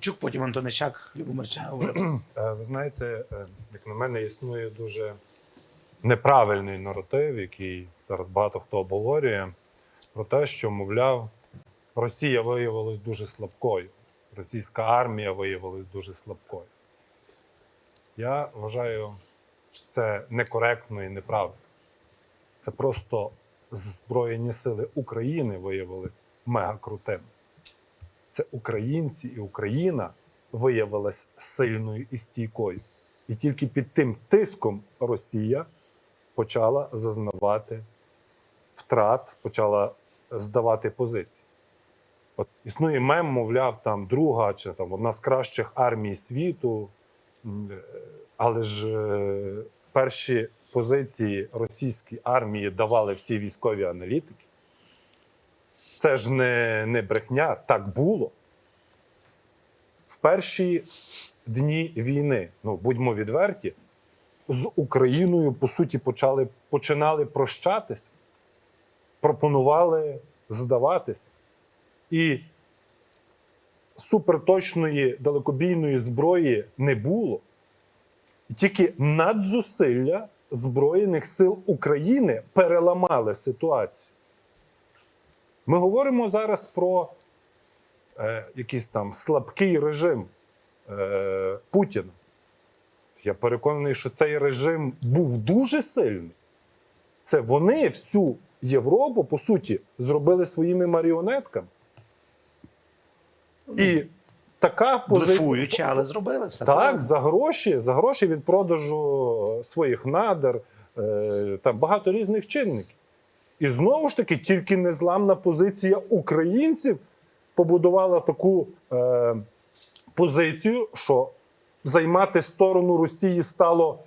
Чук, потім Антонищак, Любомирча говорив. Е, Ви знаєте, е, як на мене, існує дуже неправильний наратив, який зараз багато хто обговорює, про те, що, мовляв, Росія виявилась дуже слабкою, російська армія виявилась дуже слабкою. Я вважаю, це некоректно і неправильно. Це просто Збройні сили України виявились мега крутими. Це українці і Україна виявилась сильною і стійкою. І тільки під тим тиском Росія почала зазнавати втрат, почала здавати позиції. От існує мем, мовляв, там друга чи там одна з кращих армій світу. Е, Але ж е, перші позиції російської армії давали всі військові аналітики. Це ж не, не брехня, так було. В перші дні війни, ну будьмо відверті, з Україною, по суті, почали, починали прощатися, пропонували здаватися. І суперточної далекобійної зброї не було. Тільки надзусилля Збройних сил України переламали ситуацію. Ми говоримо зараз про е, якийсь там слабкий режим е, Путіна. Я переконаний, що цей режим був дуже сильний. Це вони всю Європу, по суті, зробили своїми маріонетками. І така позиція. Але зробили все. Так, правильно. за гроші, за гроші від продажу своїх надр, е, там багато різних чинників. І знову ж таки, тільки незламна позиція українців побудувала таку е, позицію, що займати сторону Росії стало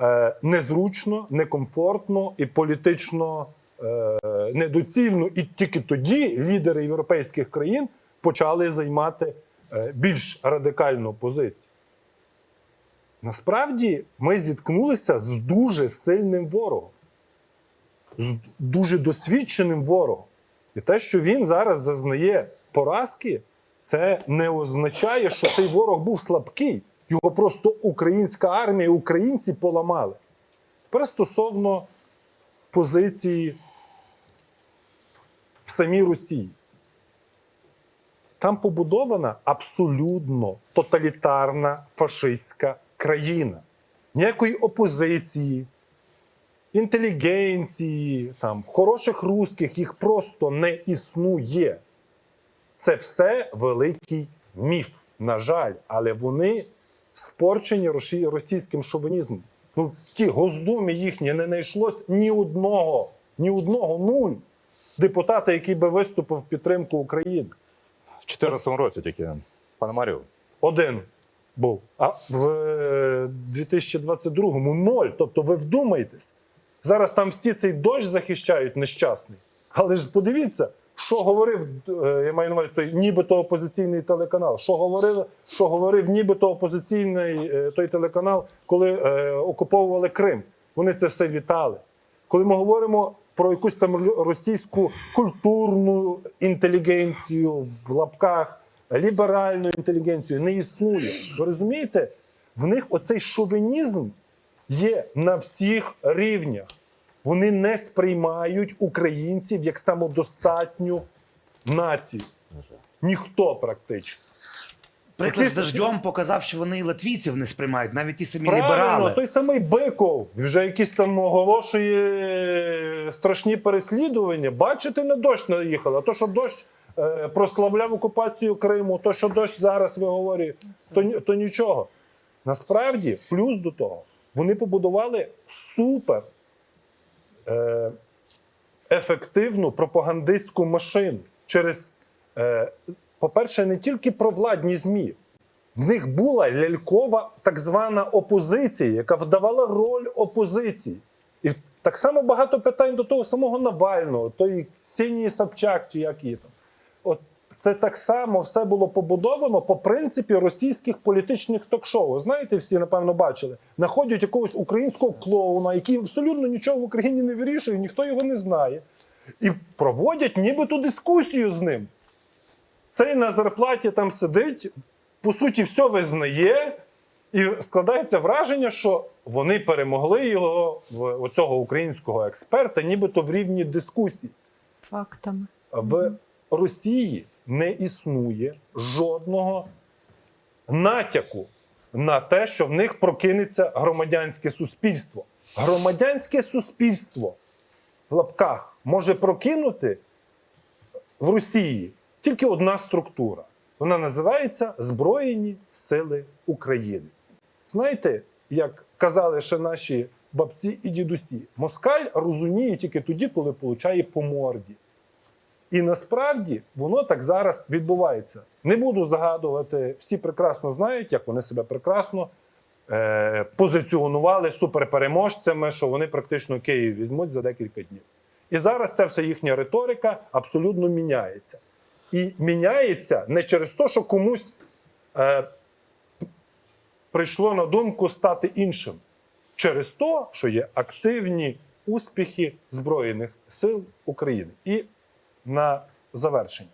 е, незручно, некомфортно і політично е, недоцільно. І тільки тоді лідери європейських країн почали займати е, більш радикальну позицію. Насправді ми зіткнулися з дуже сильним ворогом, з дуже досвідченим ворогом. І те, що він зараз зазнає поразки, це не означає, що цей ворог був слабкий. Його просто українська армія, українці поламали. Тепер стосовно позиції в самій Росії. Там побудована абсолютно тоталітарна фашистська країна. Ніякої опозиції, інтелігенції, там, хороших русських їх просто не існує. Це все великий міф, на жаль, але вони спорчені російським шовінізмом. Ну, в ті Госдумі їхні не знайшлось ні одного, ні одного нуль депутата, який би виступив в підтримку України. В 2014 році тільки, пане Марію. Один був. А в е, 22-му ноль. Тобто ви вдумайтесь. Зараз там всі цей дощ захищають нещасний. Але ж подивіться, що говорив, е, я маю на увазі той нібито опозиційний телеканал. Що говорив, що говорив нібито опозиційний е, той телеканал, коли е, окуповували Крим. Вони це все вітали. Коли ми говоримо про якусь там російську культурну інтелігенцію в лапках, ліберальну інтелігенцію, не існує. Ви розумієте? В них оцей шовінізм є на всіх рівнях. Вони не сприймають українців як самодостатню націю. Ніхто практично. Приклад з дождем показав, що вони і латвійців не сприймають, навіть ті самі Правильно, ліберали. той самий Биков вже якісь там оголошує страшні переслідування. Бачите, на дощ наїхали. А то, що дощ е, прославляв окупацію Криму, то, що дощ зараз виговорює, то, то нічого. Насправді, плюс до того, вони побудували супер е, ефективну пропагандистську машину через, е, по-перше, не тільки провладні ЗМІ. В них була лялькова так звана опозиція, яка вдавала роль опозиції. І так само багато питань до того самого Навального, тої Ксенії Собчак, чи як її там. От це так само все було побудовано по принципі російських політичних ток-шоу. Знаєте, всі напевно бачили. Находять якогось українського клоуна, який абсолютно нічого в Україні не вирішує, ніхто його не знає. І проводять нібито дискусію з ним. Цей на зарплаті там сидить, по суті все визнає, і складається враження, що вони перемогли його в оцього українського експерта, нібито в рівні дискусії. Фактами. В Росії не існує жодного натяку на те, що в них прокинеться громадянське суспільство. Громадянське суспільство в лапках може прокинути в Росії тільки одна структура. Вона називається Збройні Сили України. Знаєте, як казали ще наші бабці і дідусі, москаль розуміє тільки тоді, коли получає по морді. І насправді воно так зараз відбувається. Не буду загадувати, всі прекрасно знають, як вони себе прекрасно е, позиціонували суперпереможцями, що вони практично Київ візьмуть за декілька днів. І зараз ця вся їхня риторика абсолютно міняється. І міняється не через те, що комусь е, прийшло на думку стати іншим, через те, що є активні успіхи Збройних сил України. І на завершення.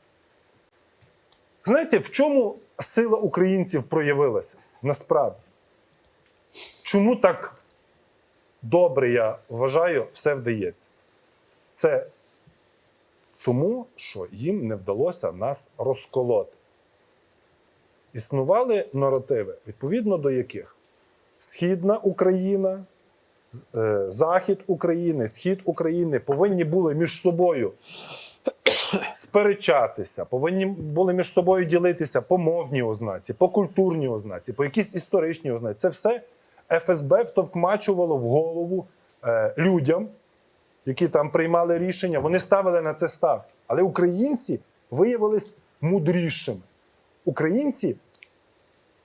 Знаєте, в чому сила українців проявилася насправді? Чому так добре, я вважаю, все вдається? Це тому, що їм не вдалося нас розколоти. Існували наративи, відповідно до яких Східна Україна, е, Захід України, Схід України повинні були між собою сперечатися, повинні були між собою ділитися по мовній ознаці, по культурній ознаці, по якійсь історичній ознаці. Це все ФСБ втовкмачувало в голову е, людям, які там приймали рішення. Вони ставили на це ставки. Але українці виявились мудрішими. Українці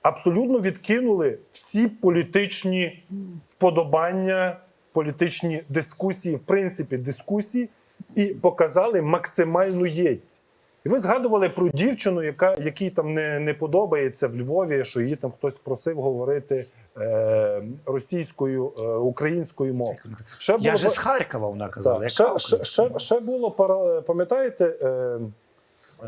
абсолютно відкинули всі політичні вподобання, політичні дискусії, в принципі, дискусії, і показали максимальну єдність. І ви згадували про дівчину, яка, якій там не, не подобається в Львові, що її там хтось просив говорити е, російською, е, українською мовою. Ще Я було же ба- з Харкова, вона казала. так, яка ще, ще, ще, було пам'ятаєте, е,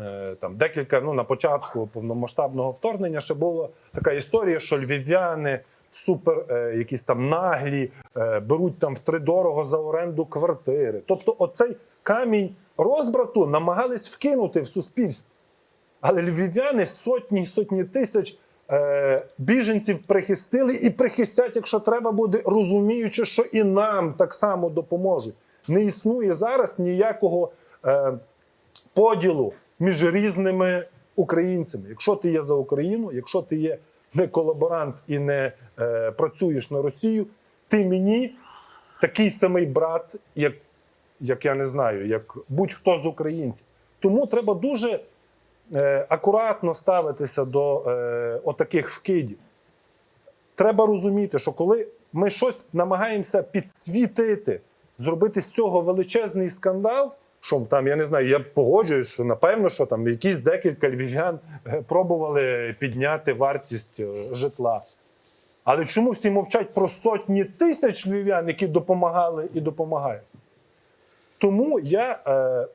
е, там декілька ну на початку повномасштабного вторгнення ще була така історія, що львів'яни супер е, якісь там наглі, е, беруть там втридорого за оренду квартири. Тобто, оцей камінь розбрату намагались вкинути в суспільство. Але львів'яни сотні й сотні тисяч е, біженців прихистили і прихистять, якщо треба буде, розуміючи, що і нам так само допоможуть. Не існує зараз ніякого е, поділу між різними українцями. Якщо ти є за Україну, якщо ти є не колаборант і не е, працюєш на Росію, ти мені такий самий брат, як, як я не знаю, як будь-хто з українців. Тому треба дуже е, акуратно ставитися до е, отаких вкидів. Треба розуміти, що коли ми щось намагаємося підсвітити, зробити з цього величезний скандал, що там, я не знаю, я погоджуюсь, що напевно, що там якісь декілька львів'ян е, пробували підняти вартість е, житла. Але чому всі мовчать про сотні тисяч львів'ян, які допомагали і допомагають? Тому я е,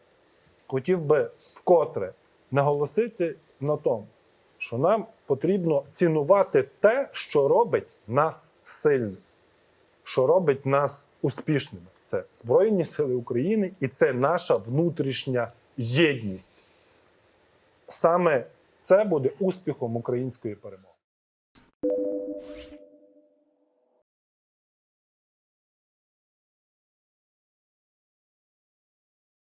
хотів би вкотре наголосити на тому, що нам потрібно цінувати те, що робить нас сильними, що робить нас успішними. Це Збройні Сили України і це наша внутрішня єдність. Саме це буде успіхом української перемоги.